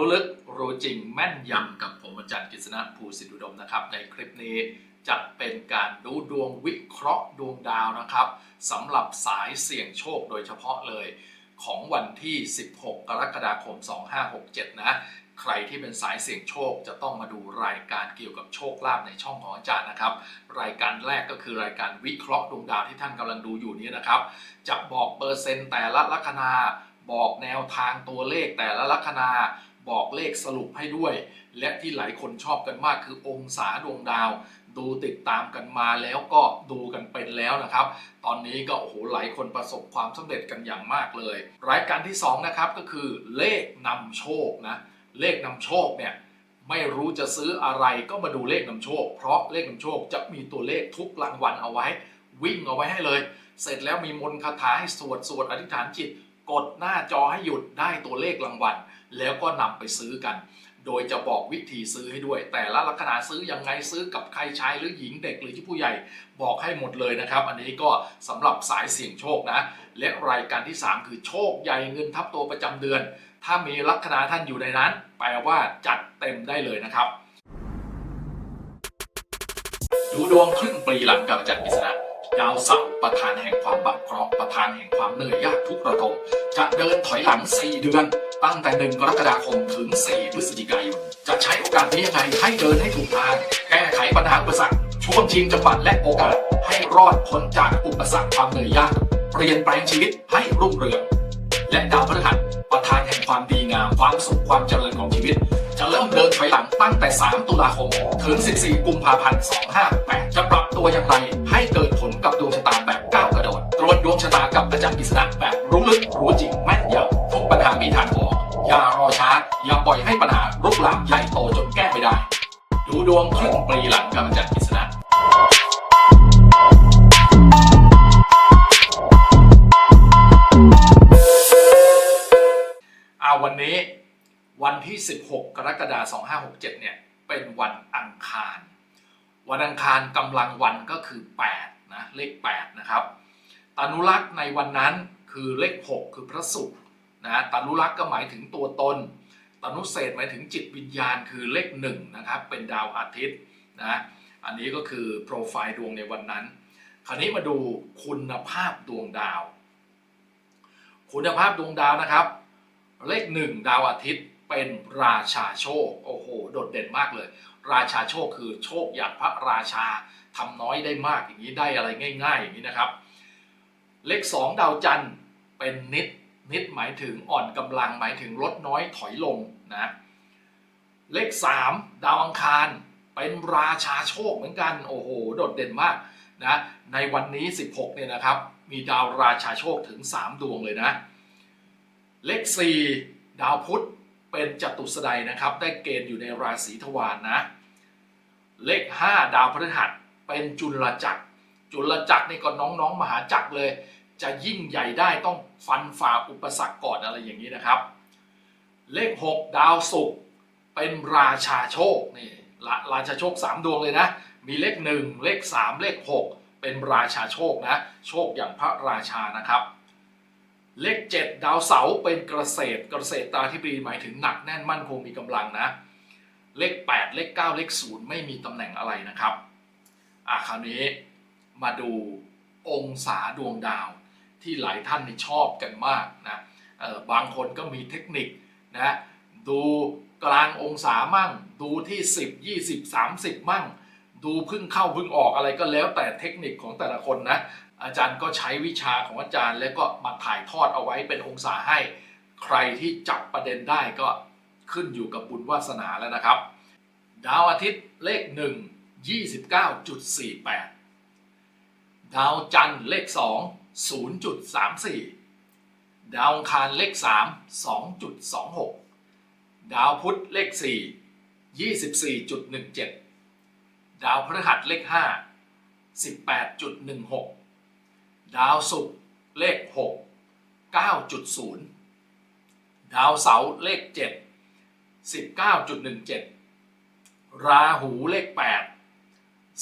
รู้ลึกรู้จริงแม่นยำกับผมอาจารย์กฤษณะภูสิทธุดมนะครับ ในคลิปนี้จะเป็นการดูดวงวิเคราะห์ดวงดาวนะครับสำหรับสายเสี่ยงโชคโดยเฉพาะเลย ของวันที่ 16 กรกฎาคม 2567 นะ ใครที่เป็นสายเสี่ยงโชคจะต้องมาดูรายการเกี่ยวกับโชคลาภในช่องของอาจารย์นะครับ รายการแรกก็คือรายการวิเคราะห์ดวงดาวที่ท่านกำลังดูอยู่นี้นะครับ จะบอกเปอร์เซ็นต์แต่ละลัคนาบอกแนวทางตัวเลขแต่ละลัคนา บอกเลขสรุปให้ด้วย และที่หลายคนชอบกันมากคือองศาดวงดาว ดูติดตามกันมาแล้วก็ดูกันเป็นแล้วนะครับ ตอนนี้ก็โอ้โหหลายคนประสบความสำเร็จกันอย่างมากเลย รายการที่สองนะครับก็คือเลขนำโชคนะเลขนำโชคเนี่ยไม่รู้จะซื้ออะไรก็มาดูเลขนำโชค เพราะเลขนำโชคจะมีตัวเลขทุกรางวัลเอาไว้ วิ่งเอาไว้ให้เลย เสร็จแล้วมีมนต์คาถาให้สวดสวดอธิษฐานจิต กดหน้าจอให้หยุดได้ตัวเลขรางวัลแล้วก็นำไปซื้อกัน โดยจะบอกวิธีซื้อให้ด้วย แต่ละลัคนาซื้อยังไงซื้อกับใครชายหรือหญิงเด็กหรือที่ผู้ใหญ่บอกให้หมดเลยนะครับ อันนี้ก็สำหรับสายเสี่ยงโชคนะ และรายการที่ 3 คือโชคใหญ่เงินทับตัวประจำเดือน ถ้ามีลัคนาท่านอยู่ในนั้น แปลว่าจัดเต็มได้เลยนะครับดูดวงครึ่งปีหลังกับอาจารย์กฤษณะ ดาวเสาร์ประธานแห่งความบาดเคราะห์ประธานแห่งความเหนื่อยยากทุกระทมจะเดินถอยหลัง 4 เดือน ตั้งแต่ 1 กรกฎาคมถึง 4 พฤศจิกายน จะใช้โอกาสนี้ยังไงให้เดินให้ถูกทาง แก้ไขปัญหาอุปสรรคช่วงชิงจังหวัดและโอกาส ให้รอดพ้นจากอุปสรรคความเหนื่อยยากเปลี่ยนแปลงชีวิตให้รุ่งเรือง และดาวพฤหัสประธานแห่งความดีงาม ความสุขความเจริญของชีวิต จะเริ่มเดินถอยหลังตั้งแต่ 3 ตุลาคม ถึง 14 กุมภาพันธ์ 258 จะปรับตัวอย่างไร ให้เกิดผลกับดวงชะตาแบบก้าวกระโดด ตรวจดวงชะตากับอาจารย์กฤษณะแบบรู้ลึกรู้จริงแม่นยำทุกปัญหามีทางออก อย่ารอช้า อย่าปล่อยให้ปัญหารุกลามใหญ่โตจนแก้ไม่ได้ ดูดวงครึ่งปีหลังกับอาจารย์กฤษณะ วันนี้วันที่ 16 กรกฎาคม2567 เนี่ย เป็นวันอังคาร วันอังคารกำลังวันก็คือ 8 นะ เลข 8 นะครับตานุรักษ์ในวันนั้นคือเลข 6 คือพระศุกร์นะตานุรักษ์ก็หมายถึงตัวตนตานุเศษหมายถึงจิตวิญญาณคือเลข 1 นะครับ เป็นดาวอาทิตย์นะ อันนี้ก็คือโปรไฟล์ดวงในวันนั้น คราวนี้มาดูคุณภาพดวงดาว คุณภาพดวงดาวนะครับ เลขหนึ่งดาวอาทิตย์เป็นราชาโชค โอ้โห โดดเด่นมากเลย ราชาโชคคือโชคอย่างพระราชาทำน้อยได้มากอย่างนี้ได้อะไรง่าย ๆ อย่างนี้นะครับ เลขสองดาวจันทร์เป็นนิดนิดหมายถึงอ่อนกำลังหมายถึงลดน้อยถอยลงนะเลขสามดาวอังคารเป็นราชาโชคเหมือนกัน โอ้โห โดดเด่นมากนะในวันนี้ 16เนี่ยนะครับ มีดาวราชาโชคถึง 3 ดวงเลยนะ เลข4ดาวพุธเป็นจตุสไดนะครับ ได้เกณฑ์อยู่ในราศีทวารนนะ เลข 5 ดาวพฤหัสเป็นจุลจักร จุลจักรนี่ก็น้องๆ มหาจักรเลย จะยิ่งใหญ่ได้ต้องฟันฝ่าอุปสรรคก่อนอะไรอย่างนี้นะครับ เลข 6 ดาวศุกร์เป็นราชาโชคนี่ราราชาโชค 3 ดวงเลยนะ มีเลข 1 เลข 3 เลข 6 เป็นราชาโชคนะ โชคอย่างพระราชานะครับ เลข 7 ดาวเสาร์เป็นเกษตรเกษตรตาที่ปีหมายถึงหนักแน่นมั่นคงมีกำลังนะ เลข 8 เลข 9 เลข 0 ไม่มีตำแหน่งอะไรนะครับอะคราวนี้มาดูองศาดวงดาวที่หลายท่านชอบกันมากนะบางคนก็มีเทคนิคนะดูกลางองศามั่ง ดูที่ 10 20 30 มั่ง ดูพึ่งเข้าพึ่งออกอะไรก็แล้วแต่เทคนิคของแต่ละคนนะ อาจารย์ก็ใช้วิชาของอาจารย์ แล้วก็มาถ่ายทอดเอาไว้เป็นองศาให้ ใครที่จับประเด็นได้ก็ขึ้นอยู่กับบุญวาสนาแล้วนะครับ ดาวอาทิตย์เลข 1 29.48 ดาวจันทร์เลข 2 0.34 ดาวอังคารเลข 3 2.26 ดาวพุธเลข 4 24.17 ดาวพฤหัสเลข 5 18.16 ดาวศุกร์เลข 6 9.0 ดาวเสาร์เลข 7 19.17 ราหูเลข 8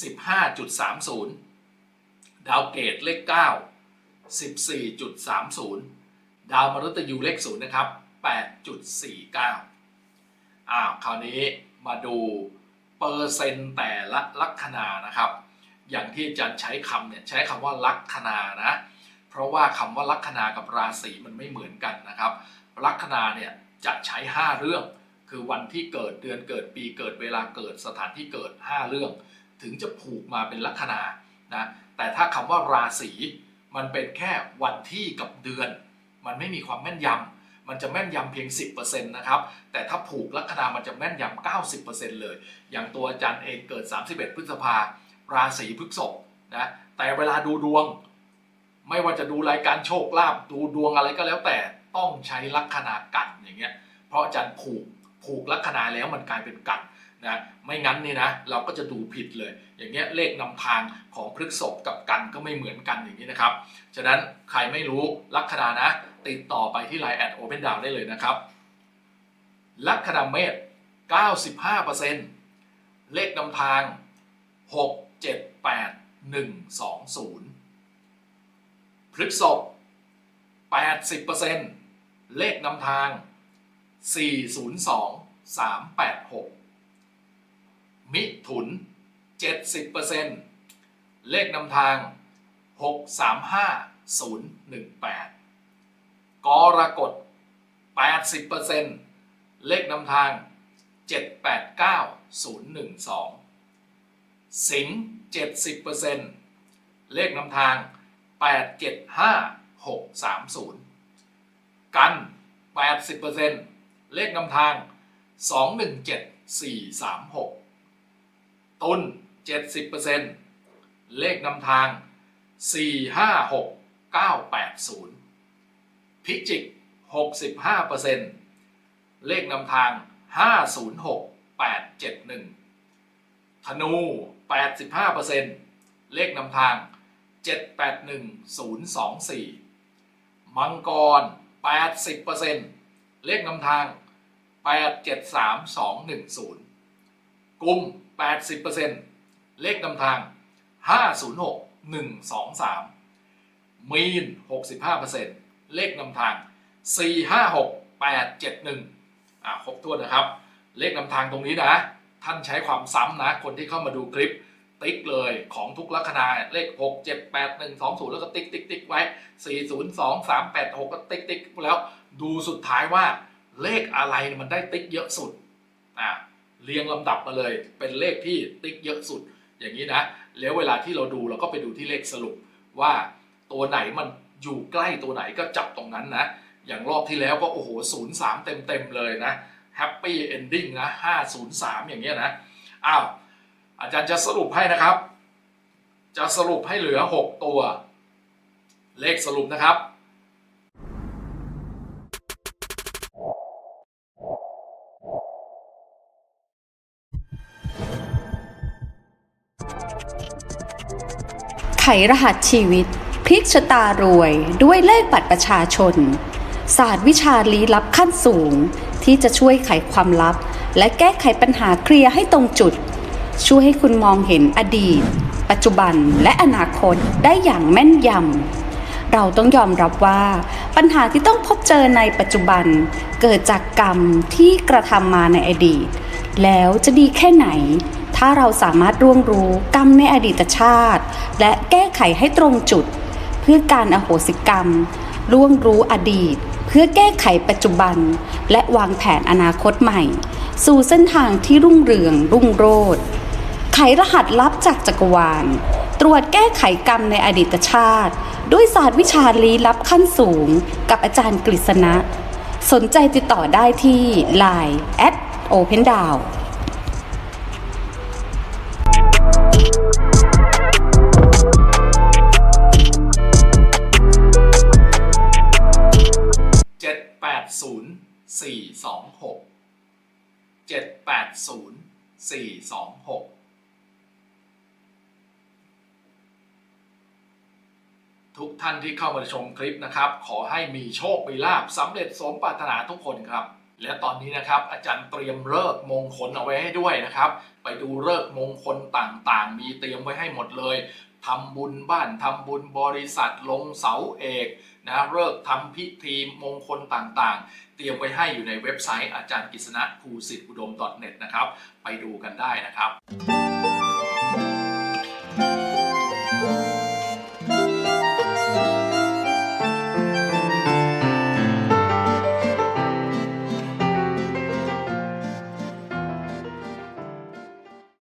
15.30 ดาวเกตเลข 9 14.30 ดาวมฤตยูเลข 0 นะครับ 8.49 อ้าว คราวนี้มาดูเปอร์เซ็นต์แต่ละลัคนานะครับ อย่างที่อาจารย์ใช้คำเนี่ยใช้คำว่าลัคนานะเพราะว่าคำว่าลัคนากับราศีมันไม่เหมือนกันนะครับ ลัคนาเนี่ยจะใช้ 5 เรื่อง คือวันที่เกิดเดือนเกิดปีเกิดเวลาเกิดสถานที่เกิด 5 เรื่อง ถึงจะผูกมาเป็นลัคนานะแต่ถ้าคำว่าราศีมันเป็นแค่วันที่กับเดือน มันไม่มีความแม่นยำมันจะแม่นยำเพียง 10%นะครับ แต่ถ้าผูกลัคนามันจะแม่นยำ90%เลย อย่างตัวอาจารย์เองเกิด 31 พฤษภา ราศีพฤษภนะแต่เวลาดูดวง ไม่ว่าจะดูรายการโชคลาภดูดวงอะไรก็แล้วแต่ต้องใช้ลัคนากันอย่างเงี้ยเพราะอาจารย์ผูกผูกลัคนาแล้วมันกลายเป็นกันนะไม่งั้นนี่นะเราก็จะดูผิดเลย อย่างเงี้ยเลขนำทางของพฤษภกับกันก็ไม่เหมือนกันอย่างนี้นะครับ ฉะนั้นใครไม่รู้ลัคนานะ ติดต่อไปที่ Line แอดโอเพนดาวได้เลยนะครับ ลัคนาเมษ95%เลขนำทาง 6 7 8 1 2 0 พฤษภ80%เลขนำทาง 402 386 มิถุน 70%เลขนำทาง 635 018 กรกฎ 80%เลขนำทาง 789 012 สิงห์70%เลขนำทาง 875 630 กัน 80%เลขนำทาง 217 436 ตุน70%เลขนำทาง 456 980 พิจิก 65%เลขนำทาง 506 871 ธนู 85%เลขนำทาง 781024 มังกร 80%เลขนำทาง 873210 กุม 80%เลขนำทาง 506 123 มีน 65%เลขนำทาง 456 871อ่าครบถ้วนนะครับ เลขนำทางตรงนี้นะ ท่านใช้ความซ้ำนะ คนที่เข้ามาดูคลิปติ๊กเลยของทุกลัคนาเลข 6 7 8 1 2 0 แล้วก็ติ๊กติ๊กติ๊กไว้ 4 0 2 3 8 6 ก็ติ๊กติ๊กแล้วดูสุดท้ายว่าเลขอะไรมันได้ติ๊กเยอะสุดอ่าเรียงลำดับมาเลยเป็นเลขที่ติ๊กเยอะสุด อย่างนี้นะ แล้วเวลาที่เราดูเราก็ไปดูที่เลขสรุปว่าตัวไหนมันอยู่ใกล้ตัวไหนก็จับตรงนั้นนะ อย่างรอบที่แล้วก็โอ้โห03เต็มเต็มเลยนะ แฮปปี้เอนดิ้งนะ503อย่างเงี้ยนะอ้าวอาจารย์จะสรุปให้นะครับ จะสรุปให้เหลือ 6 ตัว เลขสรุปนะครับไขรหัสชีวิต พลิกชะตารวยด้วยเลขบัตรประชาชน ศาสตร์วิชาลี้ลับขั้นสูง ที่จะช่วยไขความลับ และแก้ไขปัญหาเคลียร์ให้ตรงจุด ช่วยให้คุณมองเห็นอดีต ปัจจุบันและอนาคตได้อย่างแม่นยำเราต้องยอมรับว่า ปัญหาที่ต้องพบเจอในปัจจุบัน เกิดจากกรรมที่กระทำมาในอดีต แล้วจะดีแค่ไหน ถ้าเราสามารถร่วงรู้กรรมในอดีตชาติ และแก้ไขให้ตรงจุด เพื่อการอโหสิกรรม ร่วงรู้อดีต พื่อแก้ไขปัจจุบัน และวางแผนอนาคตใหม่ สู่เส้นทางที่รุ่งเรืองรุ่งโรจน์ไขรหัสลับจากจักรวาล ตรวจแก้ไขกรรมในอดีตชาติ ด้วยศาสตร์วิชาลี้ลับขั้นสูง กับอาจารย์กฤษณะ สนใจติดต่อได้ที่ Line at Open Down 780426ทุกท่านที่เข้ามาชมคลิปนะครับ ขอให้มีโชค มีลาบสำเร็จสมปรารถนาทุกคนครับ และตอนนี้นะครับ อาจารย์เตรียมเลิกมงคลเอาไว้ให้ด้วยนะครับ ไปดูเลิกมงคลต่างๆ มีเตรียมไว้ให้หมดเลยทำบุญบ้านทำบุญบริษัทลงเสาเอกนะเลิกทำพิธีมงคลต่างๆ เตรียมไว้ให้อยู่ในเว็บไซต์อาจารย์กิษณะภูสิทธิ์อุดม .net นะครับ ไปดูกันได้นะครับ